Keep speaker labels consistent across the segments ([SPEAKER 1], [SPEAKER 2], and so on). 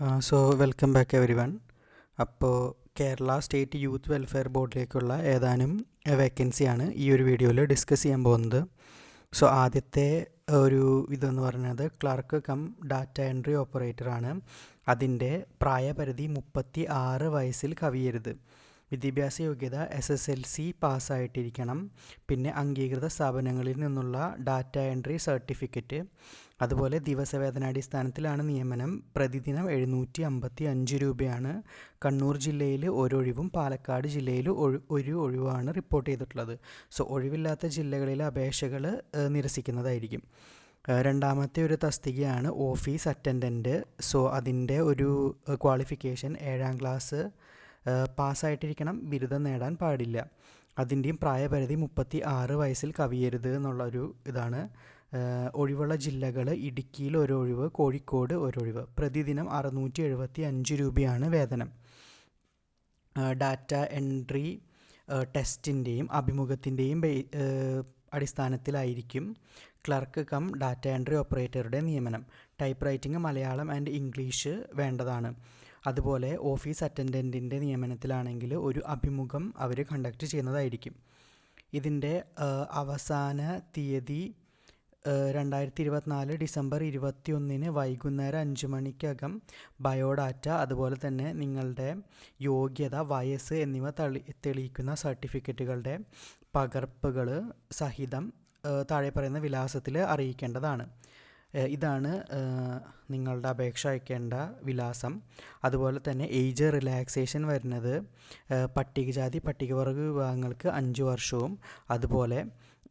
[SPEAKER 1] So welcome back everyone അപ്പോൾ Kerala state youth welfare ബോർഡിലേക്കുള്ള ഏതാനും വേക്കൻസിയാണ് ഈ ഒരു വീഡിയോയിൽ ഡിസ്കസ് ചെയ്യാൻ പോകുന്നത്. സോ ആദ്യത്തെ ഒരു ഇതെന്ന് പറയുന്നത് clerk cum data entry operator ആണ്. അതിന്റെ പ്രായപരിധി മുപ്പത്തി ആറ് വയസ്സിൽ കവിയരുത്. വിദ്യാഭ്യാസ യോഗ്യത എസ് എസ് എൽ സി പാസ്സായിട്ടിരിക്കണം. പിന്നെ അംഗീകൃത സ്ഥാപനങ്ങളിൽ നിന്നുള്ള ഡാറ്റ എൻട്രി സർട്ടിഫിക്കറ്റ്. അതുപോലെ ദിവസവേതനാടിസ്ഥാനത്തിലാണ് നിയമനം. പ്രതിദിനം എഴുന്നൂറ്റി അമ്പത്തി അഞ്ച് രൂപയാണ്. കണ്ണൂർ ജില്ലയിൽ ഒരൊഴിവും പാലക്കാട് ജില്ലയിൽ ഒരു ഒഴിവാണ് റിപ്പോർട്ട് ചെയ്തിട്ടുള്ളത്. സോ ഒഴിവില്ലാത്ത ജില്ലകളിലെ അപേക്ഷകൾ നിരസിക്കുന്നതായിരിക്കും. രണ്ടാമത്തെ ഒരു തസ്തികയാണ് ഓഫീസ് അറ്റൻഡന്റ് സോ അതിന്റെ ഒരു ക്വാളിഫിക്കേഷൻ ഏഴാം ക്ലാസ് പാസ്സായിട്ടിരിക്കണം. ബിരുദം നേടാൻ പാടില്ല. അതിന്റെയും പ്രായപരിധി മുപ്പത്തി ആറ് വയസ്സിൽ കവിയരുത് എന്നുള്ളൊരു ഇതാണ്. ഒഴിവുള്ള ജില്ലകൾ ഇടുക്കിയിൽ ഒരു ഒഴിവ് കോഴിക്കോട് ഒരു ഒരൊഴിവ് പ്രതിദിനം അറുന്നൂറ്റി എഴുപത്തി അഞ്ച് രൂപയാണ് വേതനം. ഡാറ്റ എൻട്രി ടെസ്റ്റിന്റെയും അഭിമുഖത്തിന്റെയും അടിസ്ഥാനത്തിലായിരിക്കും ക്ലർക്ക് കം ഡാറ്റ എൻട്രി ഓപ്പറേറ്ററുടെ നിയമനം. Type writing Malayalam and English വേണ്ടതാണ്. അതുപോലെ ഓഫീസ് അറ്റൻഡന്റിന്റെ നിയമനത്തിലാണെങ്കിൽ ഒരു അഭിമുഖം അവർ കണ്ടക്ട് ചെയ്യുന്നതായിരിക്കും. ഇതിന്റെ അവസാന തീയതി രണ്ടായിരത്തി ഇരുപത്തിനാല് ഡിസംബർ ഇരുപത്തി ഒന്നിന് വൈകുന്നേരം അഞ്ച് മണിക്കകം ബയോഡാറ്റ അതുപോലെ തന്നെ നിങ്ങളുടെ യോഗ്യത വയസ്സ് എന്നിവ തെളി തെളിയിക്കുന്ന സർട്ടിഫിക്കറ്റുകളുടെ പകർപ്പുകൾ സഹിതം താഴെ പറയുന്ന വിലാസത്തിൽ അറിയിക്കേണ്ടതാണ്. ഇതാണ് നിങ്ങളുടെ അപേക്ഷ അയക്കേണ്ട വിലാസം. അതുപോലെ തന്നെ ഏജ് റിലാക്സേഷൻ വരുന്നത് പട്ടികജാതി പട്ടികവർഗ വിഭാഗങ്ങൾക്ക് അഞ്ച് വർഷവും അതുപോലെ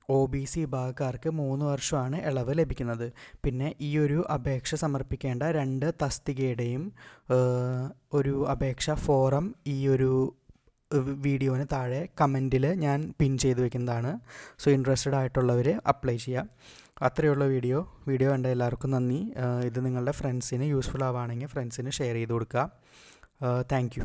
[SPEAKER 1] ഒ ബി സി വിഭാഗക്കാർക്ക് മൂന്ന് വർഷമാണ് ഇളവ് ലഭിക്കുന്നത്. പിന്നെ ഈ ഒരു അപേക്ഷ സമർപ്പിക്കേണ്ട രണ്ട് തസ്തികയുടെയും ഒരു അപേക്ഷ ഫോറം ഈ ഒരു വീഡിയോന് താഴെ കമന്റിൽ ഞാൻ പിൻ ചെയ്ത് വെക്കുന്നതാണ്. സോ ഇൻട്രസ്റ്റഡ് ആയിട്ടുള്ളവർ അപ്ലൈ ചെയ്യാം. അത്രയുള്ള വീഡിയോ. വീഡിയോ കണ്ട എല്ലാവർക്കും നന്ദി. ഇത് നിങ്ങളുടെ ഫ്രണ്ട്സിന് യൂസ്ഫുൾ ആവുകയാണെങ്കിൽ ഫ്രണ്ട്സിന് ഷെയർ ചെയ്ത് കൊടുക്കുക. താങ്ക്